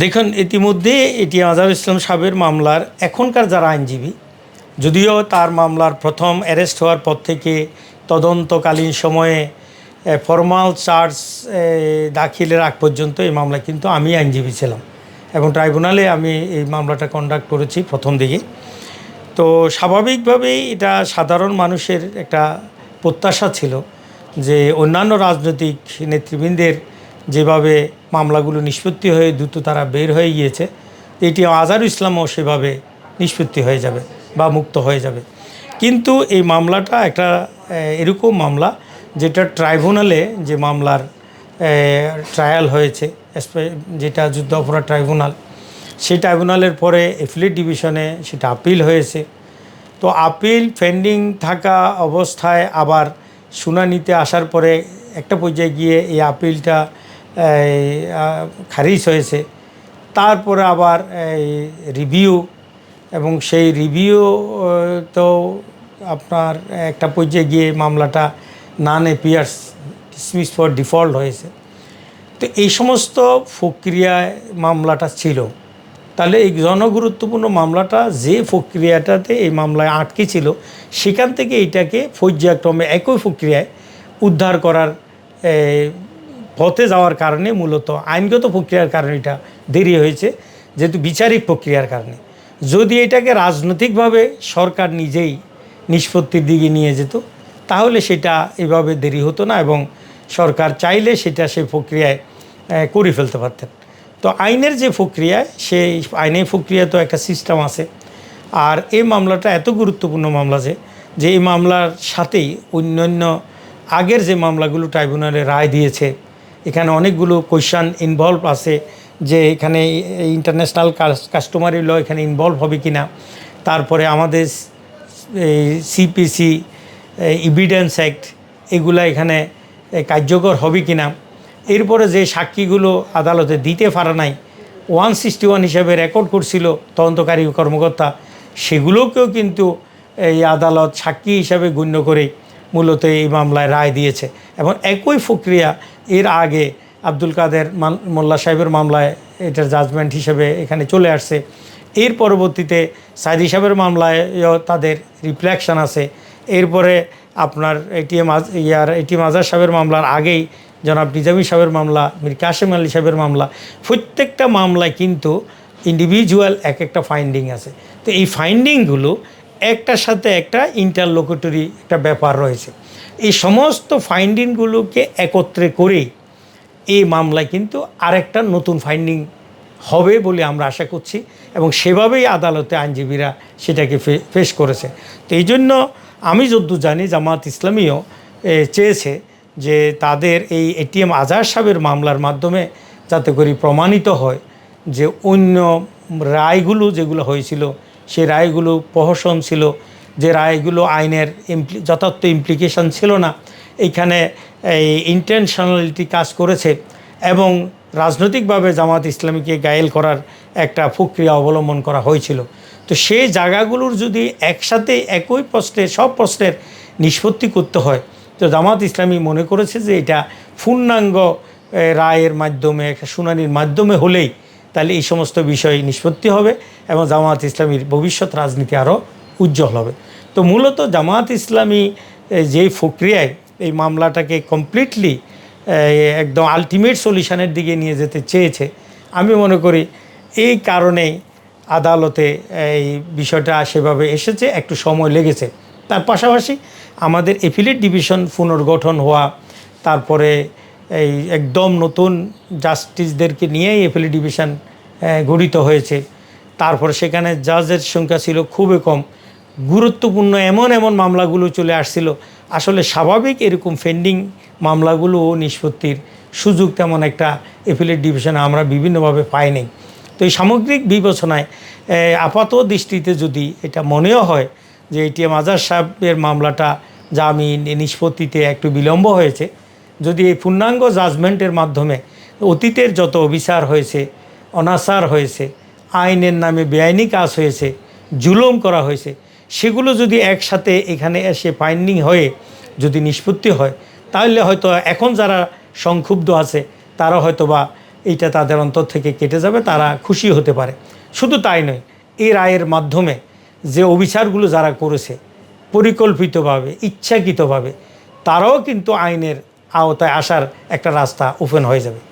দেখুন, ইতিমধ্যে এটি আজহার ইসলাম সাহেবের মামলার এখনকার যারা আইনজীবী, যদিও তার মামলার প্রথম অ্যারেস্ট হওয়ার পর থেকে তদন্তকালীন সময়ে ফর্মাল চার্জ দাখিলের আগ পর্যন্ত এই মামলায় কিন্তু আমি আইনজীবী ছিলাম এবং ট্রাইব্যুনালে আমি এই মামলাটা কন্ডাক্ট করেছি প্রথম দিকে। তো স্বাভাবিকভাবেই এটা সাধারণ মানুষের একটা প্রত্যাশা ছিল যে অন্যান্য রাজনৈতিক নেতৃবৃন্দের যেভাবে মামলাগুলো নিষ্পত্তি হয়ে দ্রুত তারা বের হয়ে গিয়েছে, এটি আজারু ইসলামও সেভাবে নিষ্পত্তি হয়ে যাবে বা মুক্ত হয়ে যাবে। কিন্তু এই মামলাটা একটা এরকম মামলা যেটা ট্রাইব্যুনালে যে মামলার ট্রায়াল হয়েছে যেটা যুদ্ধ অপরাধ ট্রাইব্যুনাল, সেই ট্রাইব্যুনালের পরে এফিলেট ডিভিশনে সেটা আপিল হয়েছে। তো আপিল পেন্ডিং থাকা অবস্থায় আবার শুনানিতে আসার পরে একটা পর্যায়ে গিয়ে এই আপিলটা খারিজ হয়েছে। তারপরে আবার এই রিভিউ এবং সেই রিভিউ তো আপনার একটা পর্যায়ে গিয়ে মামলাটা non appears dismiss for default হয়েছে। তো এই সমস্ত প্রক্রিয়ায় মামলাটা ছিল। তাহলে এই জনগুরুত্বপূর্ণ মামলাটা যে প্রক্রিয়াটাতে এই মামলায় আটকে ছিল, সেখান থেকে এটাকে পর্যায়ক্রমে একই প্রক্রিয়ায় উদ্ধার করার পথে যাওয়ার কারণে মূলত আইনগত প্রক্রিয়ার কারণে এটা দেরি হয়েছে, যেহেতু বিচারিক প্রক্রিয়ার কারণে। যদি এটাকে রাজনৈতিকভাবে সরকার নিজেই নিষ্পত্তির দিকে নিয়ে যেত, তাহলে সেটা এভাবে দেরি হতো না এবং সরকার চাইলে সেটা সেই প্রক্রিয়ায় করে ফেলতে পারতেন। তো আইনের যে প্রক্রিয়া সেই আইনের প্রক্রিয়া তো একটা সিস্টেম আছে। আর এই মামলাটা এত গুরুত্বপূর্ণ মামলা যে যে এই মামলার সাথেই অন্যান্য আগের যে মামলাগুলো ট্রাইব্যুনালে রায় দিয়েছে এখানে অনেকগুলো কোয়েশ্চান ইনভলভ আছে যে এখানে ইন্টারন্যাশনাল কাস্টমারি ল এখানে ইনভলভ হবে কি না তারপরে আমাদের সিপিসি ইভিডেন্স অ্যাক্ট এগুলা এখানে কার্যকর হবে কি না এরপরে যে সাক্ষীগুলো আদালতে দিতে পারে নাই ওয়ান সিক্সটি ওয়ান হিসাবে রেকর্ড করছিল তদন্তকারী কর্মকর্তা, সেগুলোকেও কিন্তু এই আদালত সাক্ষী হিসাবে গণ্য করে মূলত এই মামলায় রায় দিয়েছে। এবং একই প্রক্রিয়া এর আগে আব্দুল কাদের মোল্লা সাহেবের মামলায় এটার জাজমেন্ট হিসেবে এখানে চলে আসছে। এর পরবর্তীতে সাইদি সাহেবের মামলায় তাদের রিফ্লেকশন আছে। এরপরে আপনার এটিএম ইয়ার এটিএম আজার সাহেবের মামলার আগেই জনাব নিজামী সাহেবের মামলা, মীর কাশেম আলী সাহেবের মামলা, প্রত্যেকটা মামলায় কিন্তু ইন্ডিভিজুয়াল এক একটা ফাইন্ডিং আছে। তো এই ফাইন্ডিংগুলো একটার সাথে একটা ইন্টারলোকেটরি একটা ব্যাপার রয়েছে। এই সমস্ত ফাইন্ডিংগুলোকে একত্রে করেই এই মামলায় কিন্তু আরেকটা নতুন ফাইন্ডিং হবে বলে আমরা আশা করছি এবং সেভাবেই আদালতে আইনজীবীরা সেটাকে ফেস করেছে। তো এই জন্য আমি যদ্দূর জানি জামাত ইসলামীও চেয়েছে যে তাদের এই এটিএম আজহার সাহেবের মামলার মাধ্যমে যাতে করে প্রমাণিত হয় যে অন্য রায়গুলো যেগুলো হয়েছিল সেই রায়গুলো প্রহসন ছিল, যে রায়গুলো আইনের ইমপ্লি যথার্থ ইমপ্লিকেশন ছিল না, এইখানে এই ইন্টেনশনালিটি কাজ করেছে এবং রাজনৈতিকভাবে জামাত ইসলামীকে গায়েল করার একটা প্রক্রিয়া অবলম্বন করা হয়েছিল। তো সেই জায়গাগুলোর যদি একসাথে একই প্রশ্নের সব প্রশ্নের নিষ্পত্তি করতে হয়, তো জামাত ইসলামী মনে করেছে যে এটা পূর্ণাঙ্গ রায়ের মাধ্যমে শুনানির মাধ্যমে হলেই তাহলে এই সমস্ত বিষয় নিষ্পত্তি হবে এবং জামায়াত ইসলামীর ভবিষ্যৎ রাজনীতি আরও উজ্জ্বল হবে। তো মূলত জামায়াত ইসলামী যেই প্রক্রিয়ায় এই মামলাটাকে কমপ্লিটলি একদম আলটিমেট সলিউশনের দিকে নিয়ে যেতে চেয়েছে, আমি মনে করি এই কারণেই আদালতে এই বিষয়টা সেভাবে এসেছে, একটু সময় লেগেছে। তার পাশাপাশি আমাদের এফিলেট ডিভিশন পুনর্গঠন হওয়া, তারপরে এই একদম নতুন জাস্টিসদেরকে নিয়েই এফিলেট ডিভিশন গঠিত হয়েছে। তারপর সেখানে জাজের সংখ্যা ছিল খুবই কম। গুরুত্বপূর্ণ এমন এমন মামলাগুলো চলে আসছিল। আসলে স্বাভাবিক এরকম ফেন্ডিং মামলাগুলো নিষ্পত্তির সুযোগ তেমন একটা এফিলেট ডিভিশনে আমরা বিভিন্নভাবে পাইনি। তো এই সামগ্রিক বিবেচনায় আপাত দৃষ্টিতে যদি এটা মনেও হয় যে এটিএম আজার সাহেবের মামলাটা জামিন নিষ্পত্তিতে একটু বিলম্ব হয়েছে যদি এই পূর্ণাঙ্গ জাজমেন্টের মাধ্যমে অতীতের যত অবিচার হয়েছে, অনাচার হয়েছে, আইনের নামে বেআইনি কাজ হয়েছে, জুলুম করা হয়েছে, সেগুলো যদি একসাথে এখানে এসে ফাইন্ডিং হয়ে যদি নিষ্পত্তি হয়, তাহলে হয়তো এখন যারা সংক্ষুব্ধ আছে, তারা হয়তো বা এইটা তাদের অন্তর থেকে কেটে যাবে, তারা খুশি হতে পারে। শুধু তাই নয়, এই রায়ের মাধ্যমে যে অবিচারগুলো যারা করেছে, পরিকল্পিতভাবে, ইচ্ছাকৃতভাবে, তারাও কিন্তু আইনের আওতায় আসার একটা রাস্তা ওপেন হয়ে যাবে।